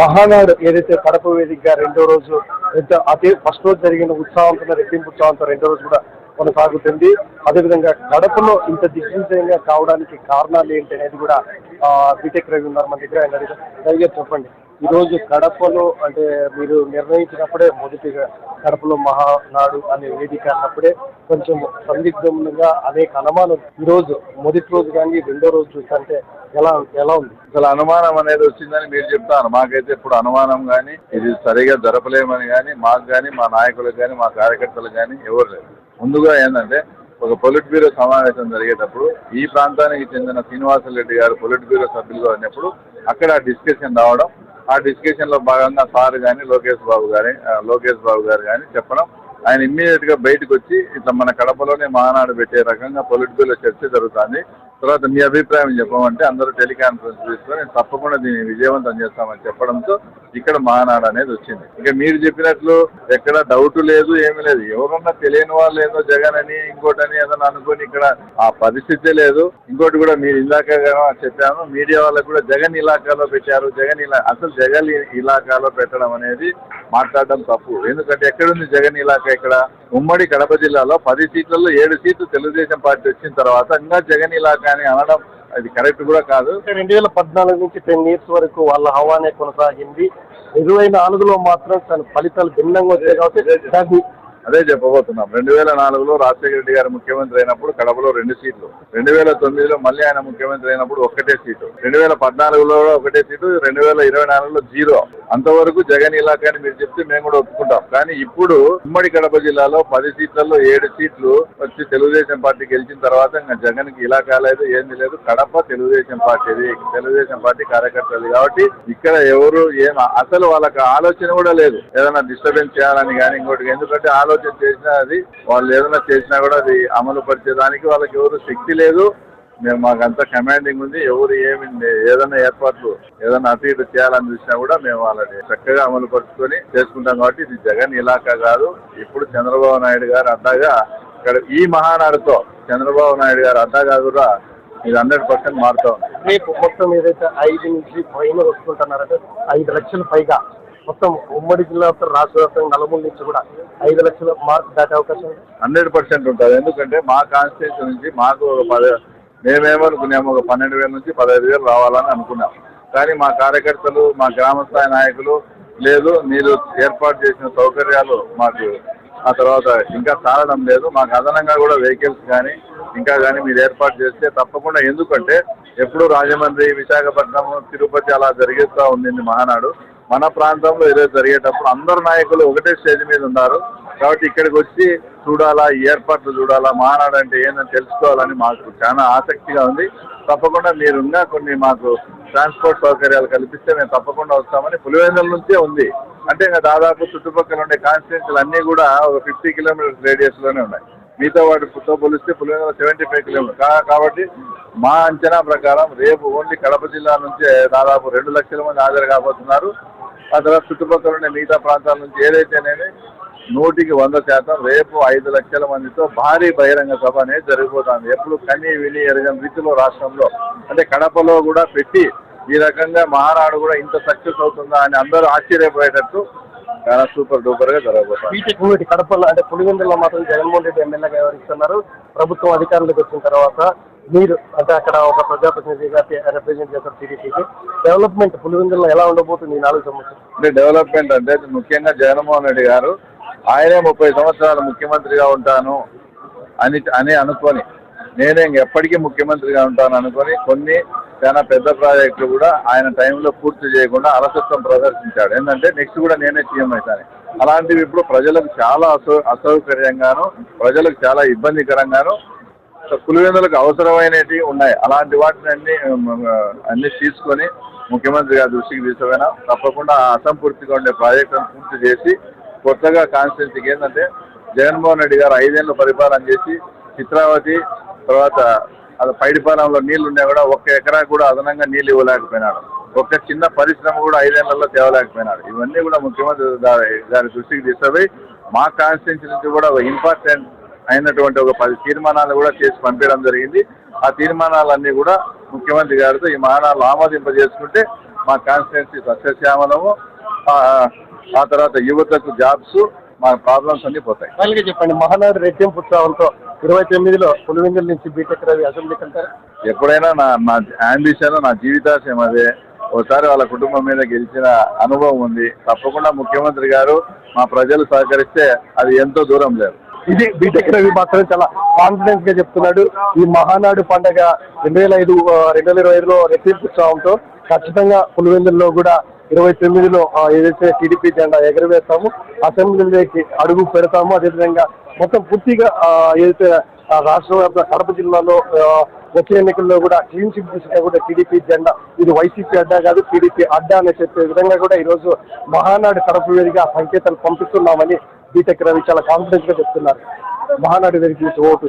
మహానాడు ఏదైతే కడప వేదికగా రెండో రోజు ఎంత అదే ఫస్ట్ రోజు జరిగిన ఉత్సాహంతో రెట్టింపు ఉత్సాహంతో రెండో రోజు కూడా కొనసాగుతుంది. అదేవిధంగా కడపలో ఇంత దిగ్విజయంగా కావడానికి కారణాలు ఏంటి అనేది కూడా బీటెక్ రవి ఉన్నారు మన దగ్గర. ఆయన అడిగారు. చెప్పండి. ఈరోజు కడపలో అంటే మీరు నిర్ణయించినప్పుడే మొదటిగా కడపలో మహానాడు అనే వేదిక అన్నప్పుడే కొంచెం సందిగ్ధంగా అనేక అనుమానం ఈరోజు మొదటి రోజు కానీ రెండో రోజు చూస్తుంటే ఎలా ఎలా ఉంది? అసలు అనుమానం అనేది వచ్చిందని మీరు చెప్తాను మాకైతే ఇప్పుడు అనుమానం కానీ ఇది సరిగా జరపలేమని కానీ మాకు కానీ మా నాయకులకు కానీ మా కార్యకర్తలకు కానీ ఎవరు లేదు. ముందుగా ఏంటంటే ఒక పొలిట్ బ్యూరో సమావేశం జరిగేటప్పుడు ఈ ప్రాంతానికి చెందిన శ్రీనివాసరెడ్డి గారు పొలిట్ బ్యూరో సభ్యులుగా ఉన్నప్పుడు అక్కడ డిస్కషన్ రావడం ఆ డిస్కషన్లో భాగంగా సార్ కానీ లోకేష్ బాబు గారి లోకేష్ బాబు గారు కానీ చెప్పడం ఆయన ఇమ్మీడియట్గా బయటకు వచ్చి ఇట్లా మన కడపలోనే మానాడు పెట్టే రకంగా పొలిటికల్ చర్చ జరుగుతుంది. తర్వాత మీ అభిప్రాయం చెప్పమంటే అందరూ టెలికాన్ఫరెన్స్ తీసుకొని తప్పకుండా దీన్ని విజయవంతం చేస్తామని చెప్పడంతో ఇక్కడ మానాడు అనేది వచ్చింది. ఇక మీరు చెప్పినట్లు ఎక్కడ డౌట్ లేదు ఏమీ లేదు. ఎవరన్నా తెలియని వాళ్ళు ఏదో జగన్ అని ఇంకోటని ఏదైనా అనుకొని ఇక్కడ ఆ పరిస్థితే లేదు. ఇంకోటి కూడా మీరు ఇందాక చెప్పాను మీడియా వాళ్ళకు కూడా జగన్ ఇలాకాలో పెట్టారు జగన్ ఇలా అసలు జగన్ ఇలాకాలో పెట్టడం అనేది మాట్లాడడం తప్పు. ఎందుకంటే ఎక్కడుంది జగన్ ఇలాకా ఇక్కడ? ఉమ్మడి కడప జిల్లాలో పది సీట్లలో ఏడు సీట్లు తెలుగుదేశం పార్టీ వచ్చిన తర్వాత ఇంకా జగన్ ఇలాకా అని అనడం అది కరెక్ట్ కూడా కాదు. రెండు వేల పద్నాలుగు నుంచి టెన్ ఇయర్స్ వరకు వాళ్ళ హవానే కొనసాగింది. ఇరవై నాలుగులో మాత్రం తన ఫలితాలు భిన్నంగా వచ్చాయి కాబట్టి అదే చెప్పబోతున్నాం. రెండు వేల నాలుగులో రాజశేఖర రెడ్డి గారు ముఖ్యమంత్రి అయినప్పుడు కడపలో రెండు సీట్లు. రెండు వేల తొమ్మిదిలో మళ్ళీ ఆయన ముఖ్యమంత్రి అయినప్పుడు ఒక్కటే సీటు. రెండు వేల పద్నాలుగులో ఒకటే సీటు రెండు వేల ఇరవై నాలుగులో జీరో. అంతవరకు జగన్ ఇలాకా అని మీరు చెప్తే మేము కూడా ఒప్పుకుంటాం. కానీ ఇప్పుడు ఉమ్మడి కడప జిల్లాలో పది సీట్లలో ఏడు సీట్లు వచ్చి తెలుగుదేశం పార్టీ గెలిచిన తర్వాత ఇంకా జగన్కి ఇలా లేదు ఏంది లేదు. కడప తెలుగుదేశం పార్టీది తెలుగుదేశం పార్టీ కార్యకర్తలు కాబట్టి ఇక్కడ ఎవరు ఏం అసలు వాళ్ళకి ఆలోచన కూడా లేదు. ఏదైనా డిస్టర్బెన్స్ చేయాలని కానీ ఇంకోటి ఎందుకంటే ఆలోచన చేసినా అది వాళ్ళు ఏదైనా చేసినా కూడా అది అమలు పరిచేదానికి వాళ్ళకి ఎవరు శక్తి లేదు. మేము మాకంతా కమాండింగ్ ఉంది. ఎవరు ఏమి ఏదైనా ఏర్పాట్లు ఏదైనా అటు ఇటు చేయాలని చూసినా కూడా మేము వాళ్ళని చక్కగా అమలు పరుచుకొని చేసుకుంటాం కాబట్టి ఇది జగన్ ఇలాకా కాదు. ఇప్పుడు చంద్రబాబు నాయుడు గారు అడ్డాగా ఇక్కడ ఈ మహానాడుతో చంద్రబాబు నాయుడు గారు అడ్డాగా కూడా ఇది హండ్రెడ్ పర్సెంట్ మారుతా ఉంది. రేపు మొత్తం ఏదైతే ఐదు నుంచి పైన వస్తుంటున్నారంటే ఐదు లక్షల పైగా మొత్తం ఉమ్మడి జిల్లాతో రాష్ట్ర వ్యాప్తంగా నలుమూల నుంచి కూడా ఐదు లక్షల మార్క్ దాటే అవకాశం ఉంది. హండ్రెడ్ పర్సెంట్ ఉంటుంది. ఎందుకంటే మా కాన్స్టిట్యూన్సీ నుంచి మాకు ఒక మేమేమనుకున్నాము ఒక పన్నెండు వేల నుంచి పదహైదు వేలు రావాలని అనుకున్నాం. కానీ మా కార్యకర్తలు మా గ్రామ స్థాయి నాయకులు లేదు మీరు ఏర్పాటు చేసిన సౌకర్యాలు మాకు ఆ తర్వాత ఇంకా సారడం లేదు. మాకు అదనంగా కూడా వెహికల్స్ కానీ ఇంకా కానీ మీరు ఏర్పాటు చేస్తే తప్పకుండా. ఎందుకంటే ఎప్పుడు రాజమండ్రి విశాఖపట్నం తిరుపతి అలా జరిగేస్తూ ఉంది మహానాడు. మన ప్రాంతంలో ఈరోజు జరిగేటప్పుడు అందరు నాయకులు ఒకటే స్టేజ్ మీద ఉన్నారు. కాబట్టి ఇక్కడికి వచ్చి చూడాలా ఈ ఏర్పాట్లు చూడాలా మానాడు అంటే ఏందని తెలుసుకోవాలని మాకు చాలా ఆసక్తిగా ఉంది. తప్పకుండా మీరున్న కొన్ని మాకు ట్రాన్స్పోర్ట్ సౌకర్యాలు కల్పిస్తే మేము తప్పకుండా వస్తామని పులివెందుల నుంచే ఉంది. అంటే ఇంకా దాదాపు చుట్టుపక్కల ఉండే కాన్స్టిట్యున్సీలు అన్నీ కూడా ఒక ఫిఫ్టీ కిలోమీటర్స్ రేడియస్లోనే ఉన్నాయి. మిగతా వాటితో పోలిస్తే పులివెందుల సెవెంటీ ఫైవ్ కిలోమీటర్ కాబట్టి మా అంచనా ప్రకారం రేపు ఓన్లీ కడప జిల్లా నుంచే దాదాపు రెండు లక్షల మంది హాజరు కాబోతున్నారు. ఆ తర్వాత చుట్టుపక్కల ఉండే మిగతా ప్రాంతాల నుంచి ఏదైతేనేమి నూటికి వంద శాతం రేపు ఐదు లక్షల మందితో భారీ బహిరంగ సభ అనేది జరిగిపోతుంది. ఎప్పుడు కని విని ఎరగని రీతిలో రాష్ట్రంలో. అంటే కడపలో కూడా పెట్టి ఈ రకంగా మహానాడు కూడా ఇంత సక్సెస్ అవుతుందా అని అందరూ ఆశ్చర్యపోయేటట్టు చాలా సూపర్ డూపర్గా జరగబోతుంది కడపలో అంటే పులివెందులో మాత్రం జగన్మోహన్ రెడ్డి ఎమ్మెల్యేగా వ్యవహరిస్తున్నారు. ప్రభుత్వం అధికారంలోకి వచ్చిన తర్వాత మీరు అంటే అక్కడ ఒక ప్రజాప్రతినిధిగా రిప్రజెంట్ చేస్తారు టీడీపీకి. డెవలప్మెంట్ పులివెందులో ఎలా ఉండబోతుంది ఈ నాలుగు సంవత్సరాలు అంటే డెవలప్మెంట్ అంటే ముఖ్యంగా జగన్మోహన్ రెడ్డి గారు ఆయనే ముప్పై సంవత్సరాలు ముఖ్యమంత్రిగా ఉంటాను అని అని అనుకొని నేనే ఇంక ఎప్పటికీ ముఖ్యమంత్రిగా ఉంటాను అనుకొని కొన్ని చాలా పెద్ద ప్రాజెక్టులు కూడా ఆయన టైంలో పూర్తి చేయకుండా అలసత్వం ప్రదర్శించాడు. ఏంటంటే నెక్స్ట్ కూడా నేనే సీఎం అవుతాను. అలాంటివి ఇప్పుడు ప్రజలకు చాలా అసౌ అసౌకర్యంగాను ప్రజలకు చాలా ఇబ్బందికరంగాను పులివెందులకు అవసరమైనవి ఉన్నాయి. అలాంటి వాటిని అన్ని అన్ని తీసుకొని ముఖ్యమంత్రి గారి దృష్టికి తీసుకుపోయినా తప్పకుండా ఆ అసంపూర్తిగా ఉండే ప్రాజెక్టులను పూర్తి చేసి కొత్తగా కాన్స్టిట్యూన్సీకి ఏంటంటే జగన్మోహన్ రెడ్డి గారు ఐదేళ్ళు పరిపాలన చేసి చిత్రావతి తర్వాత అది పైడిపాలెంలో నీళ్ళు ఉన్నా కూడా ఒక్క ఎకరా కూడా అదనంగా నీళ్ళు ఇవ్వలేకపోయినాడు. ఒక్క చిన్న పరిశ్రమ కూడా ఐదేళ్ళలో తేవలేకపోయినాడు. ఇవన్నీ కూడా ముఖ్యమంత్రి గారి- దృష్టికి తీసుకుపోయి మా కాన్స్టిట్యున్సీ నుంచి కూడా ఒక ఇంపార్టెంట్ అయినటువంటి ఒక పది తీర్మానాలు కూడా చేసి పంపించడం జరిగింది. ఆ తీర్మానాలన్నీ కూడా ముఖ్యమంత్రి గారితో ఈ మహానాలు ఆమోదింపజేసుకుంటే మా కాన్స్టిట్యున్సీ సస్యశ్యామలము ఆ, తర్వాత యువతకు జాబ్స్ మా ప్రాబ్లమ్స్ అన్ని పోతాయి. చెప్పండి మహానాడు రెట్టింపు ఉత్సవంతో ఇరవై తొమ్మిదిలో పులివెందుల నుంచి బీటెక్ రవి అసెంబ్లీకి వెళ్తారు ఎప్పుడైనా నా నా అంబిషన్ నా జీవితాశయం అదే. ఒకసారి వాళ్ళ కుటుంబం మీద గెలిచిన అనుభవం ఉంది. తప్పకుండా ముఖ్యమంత్రి గారు మా ప్రజలు సహకరిస్తే అది ఎంతో దూరం లేదు. ఇది బీటెక్ రవి మాత్రం చాలా కాన్ఫిడెన్స్గా చెప్తున్నాడు. ఈ మహానాడు పండగ రెండు వేల ఐదు రెండు వేల ఇరవై ఐదులో రెట్టింపు ఉత్సవంతో ఖచ్చితంగా పులివెందుల్లో కూడా ఇరవై తొమ్మిదిలో ఏదైతే టీడీపీ జెండా ఎగరవేస్తాము అసెంబ్లీలోకి అడుగు పెడతాము అదేవిధంగా మొత్తం పూర్తిగా ఏదైతే రాష్ట్ర వ్యాప్త కడప జిల్లాలో ఆ, వచ్చే ఎన్నికల్లో కూడా క్లీన్ చిట్ దిశగా కూడా టీడీపీ జెండా. ఇది వైసీపీ అడ్డా కాదు టీడీపీ అడ్డా అని చెప్పే విధంగా కూడా ఈరోజు మహానాడు కడప వేదిగా సంకేతాలు పంపిస్తున్నామని బీటెక్ రవి చాలా కాన్ఫిడెన్స్గా చెప్తున్నారు. మహానాడు వేదిక ఓటు